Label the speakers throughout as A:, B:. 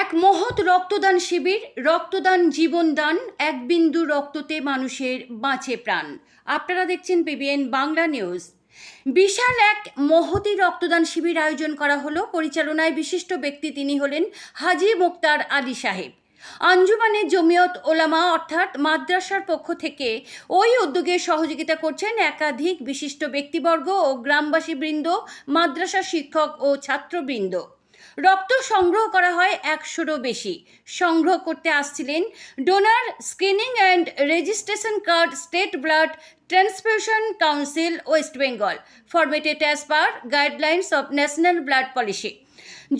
A: এক মহৎ রক্তদান শিবির, রক্তদান জীবনদান এক বিন্দু রক্ততে মানুষের বাঁচে প্রাণ। আপনারা দেখছেন পিবিএন বাংলা নিউজ। বিশাল এক মহতি রক্তদান শিবির আয়োজন করা হলো। পরিচালনায় বিশিষ্ট ব্যক্তি তিনি হলেন হাজি মুক্তার আলী সাহেব। আঞ্জুমানে জমিয়ত ওলামা অর্থাৎ মাদ্রাসার পক্ষ থেকে ওই উদ্যোগে সহযোগিতা করছেন একাধিক বিশিষ্ট ব্যক্তিবর্গ ও গ্রামবাসী বৃন্দ মাদ্রাসা শিক্ষক ও ছাত্রবৃন্দ। রক্ত সংগ্রহ করা হয় একশোরও বেশি। সংগ্রহ করতে আসছিলেন donor screening and registration card state blood transfusion council West Bengal. Formatted as per guidelines of national blood policy.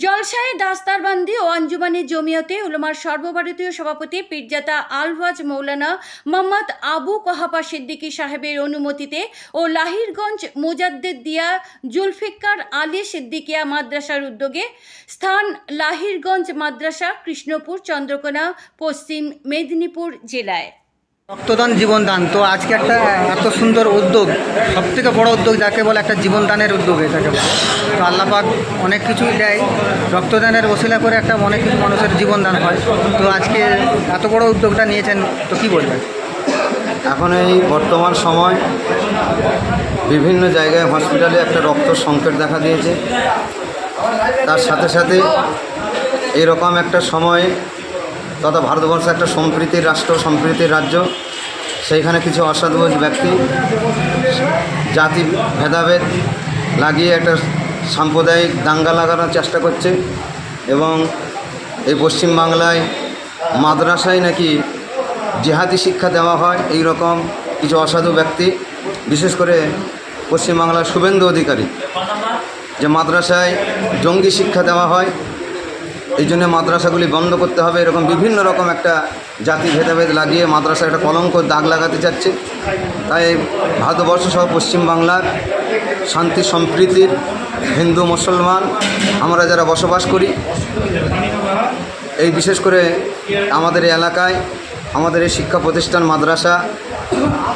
A: জলসায় দাস্তারবান্দি ও আঞ্জুমানি জমিয়তে উলমার সর্বভারতীয় সভাপতি পীরজাতা আলওয়াজ মৌলানা মোহাম্মদ আবু কহাপা সিদ্দিকী সাহেবের অনুমতিতে ও লাহিরগঞ্জ মুজাদ্দেদ দিয়া জুলফিকার আলী সিদ্দিকিয়া মাদ্রাসার উদ্যোগে স্থান লাহিরগঞ্জ মাদ্রাসা কৃষ্ণপুর, চন্দ্রকোনা, পশ্চিম মেদিনীপুর জেলায়।
B: রক্তদান জীবনদান। তো আজকে একটা এত সুন্দর উদ্যোগ সব থেকে বড় উদ্যোগ যাকে বলে একটা জীবনদানের উদ্যোগ এটাকে বলে। তো আল্লাপাক অনেক কিছুই দেয়, রক্তদানের ওসিলা করে একটা অনেক কিছু মানুষের জীবনদান হয়। তো আজকে এত বড় উদ্যোগটা নিয়েছেন, তো কি বলবেন?
C: এখন এই বর্তমান সময় বিভিন্ন জায়গায় হসপিটালে একটা রক্ত সংকট দেখা দিয়েছে। তার সাথে সাথে এরকম একটা সময় তথা ভারতবর্ষ একটা সম্প্রীতির রাষ্ট্র, সম্প্রীতির রাজ্য। সেইখানে কিছু অসাধু ব্যক্তি, জাতি ভেদাভেদ লাগিয়ে একটা সাম্প্রদায়িক দাঙ্গা লাগানোর চেষ্টা করছে এবং এই পশ্চিমবাংলায় মাদ্রাসায় নাকি জেহাদি শিক্ষা দেওয়া হয় এই রকম কিছু অসাধু ব্যক্তি, বিশেষ করে পশ্চিমবাংলার শুভেন্দু অধিকারী, যে মাদ্রাসায় জঙ্গি শিক্ষা দেওয়া হয় এই জন্য মাদ্রাসাগুলি বন্ধ করতে হবে। এরকম বিভিন্ন রকম একটা জাতি ভেদাভেদ লাগিয়ে মাদ্রাসা একটা কলঙ্ক দাগ লাগাতে চাচ্ছে। তাই ভারতবর্ষ সহ পশ্চিমবাংলার শান্তি সম্প্রীতির হিন্দু মুসলমান আমরা যারা বসবাস করি, এই বিশেষ করে আমাদের এলাকায়, আমাদের এই শিক্ষা প্রতিষ্ঠান মাদ্রাসা,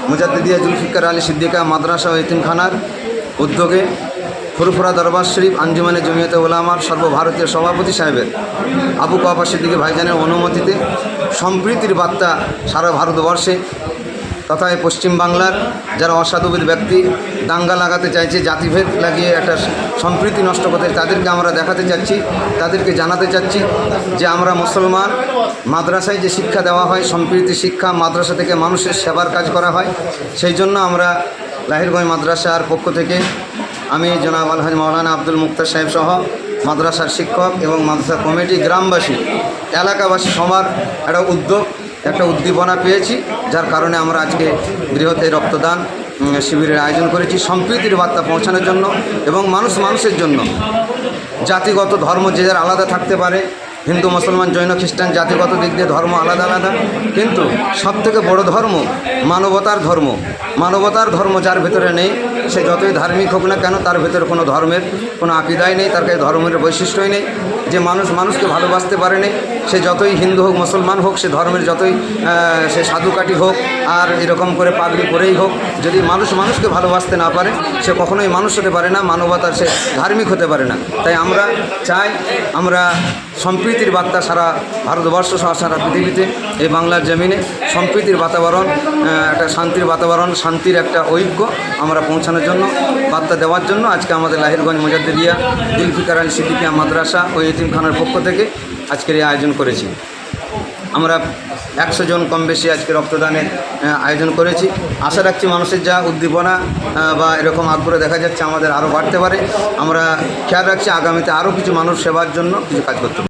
C: মুজাদ্দিদিয়া জুলফিকার আলী সিদ্দিকা মাদ্রাসা ও এতিমখানার উদ্যোগে ফুরফুরা দরবার শরীফ আঞ্জুমানে জমিয়তে ওলামার সর্বভারতীয় সভাপতি সাহেবের। আবু কাবা সিদ্দিকী ভাইজানের অনুমতিতে সম্প্রীতির বার্তা সারা ভারতবর্ষে তথা এই পশ্চিমবাংলার যারা অসাধুবিদ ব্যক্তি দাঙ্গা লাগাতে চাইছে, জাতিভেদ লাগিয়ে একটা সম্প্রীতি নষ্ট করতে তাদেরকে আমরা দেখাতে চাচ্ছি, তাদেরকে জানাতে চাচ্ছি যে আমরা মুসলমান, মাদ্রাসায় যে শিক্ষা দেওয়া হয়, সম্প্রীতি শিক্ষা, মাদ্রাসা থেকে মানুষের সেবার কাজ করা হয়, সেই জন্য আমরা লাহিরগঞ্জ মাদ্রাসার পক্ষ থেকে আমি জনাব আলহাজ মৌলানা আব্দুল মুক্তার সাহেব সহ মাদ্রাসার শিক্ষক এবং মাদ্রাসা কমিটি গ্রামবাসী, এলাকাবাসী সবার একটা উদ্যোগ, একটা উদ্দীপনা পেয়েছি, যার কারণে আমরা আজকে এই রক্তদান শিবিরের আয়োজন করেছি, সম্প্রীতির বার্তা পৌঁছানোর জন্য এবং মানুষ মানুষের জন্য। জাতিগত ধর্ম যে যার আলাদা থাকতে পারে, হিন্দু, মুসলমান, জৈন, খ্রিস্টান, জাতিগত দিক দিয়ে ধর্ম আলাদা আলাদা, কিন্তু সবথেকে বড় ধর্ম মানবতার ধর্ম। মানবতার ধর্ম যার ভেতরে নেই সে যতই ধার্মিক হোক না কেন, তার ভেতরে কোনো ধর্মের কোনো আকিদাই নেই, তার কাছে ধর্মের বৈশিষ্ট্যই নেই। যে মানুষ মানুষকে ভালোবাসতে পারেনি সে যতই হিন্দু হোক, মুসলমান হোক, সে ধর্মের যতই সে সাধুকাঠি হোক, আর এরকম করে পাগড়ি পরেই হোক, যদি মানুষ মানুষকে ভালোবাসতে না পারে, সে কখনোই মানুষ হতে পারে না, মানবতার সে ধার্মিক হতে পারে না। তাই আমরা চাই, আমরা সম্প্রীতির বার্তা সারা ভারতবর্ষ সহ সারা পৃথিবীতে, এই বাংলার জমিনে সম্প্রীতির বাতাবরণ একটা শান্তির বাতাবরণ, শান্তির একটা ঐক্য আমরা পৌঁছানোর জন্য, বার্তা দেওয়ার জন্য আজকে আমাদের লাহিরগঞ্জ মুজাদ্দিদিয়া জুলফিকার আলী সিদ্দিকিয়া মাদ্রাসা ও এতিমখানার পক্ষ থেকে আজকের এই আয়োজন করেছি। আমরা একশো জন কম বেশি আজকে রক্তদানের আয়োজন করেছি। আশা রাখছি মানুষের যা উদ্দীপনা বা এরকম আগ্রহ দেখা যাচ্ছে আমাদের আরও বাড়তে পারে। আমরা খেয়াল রাখছি আগামীতে আরও কিছু মানুষ সেবার জন্য কিছু কাজ করতে।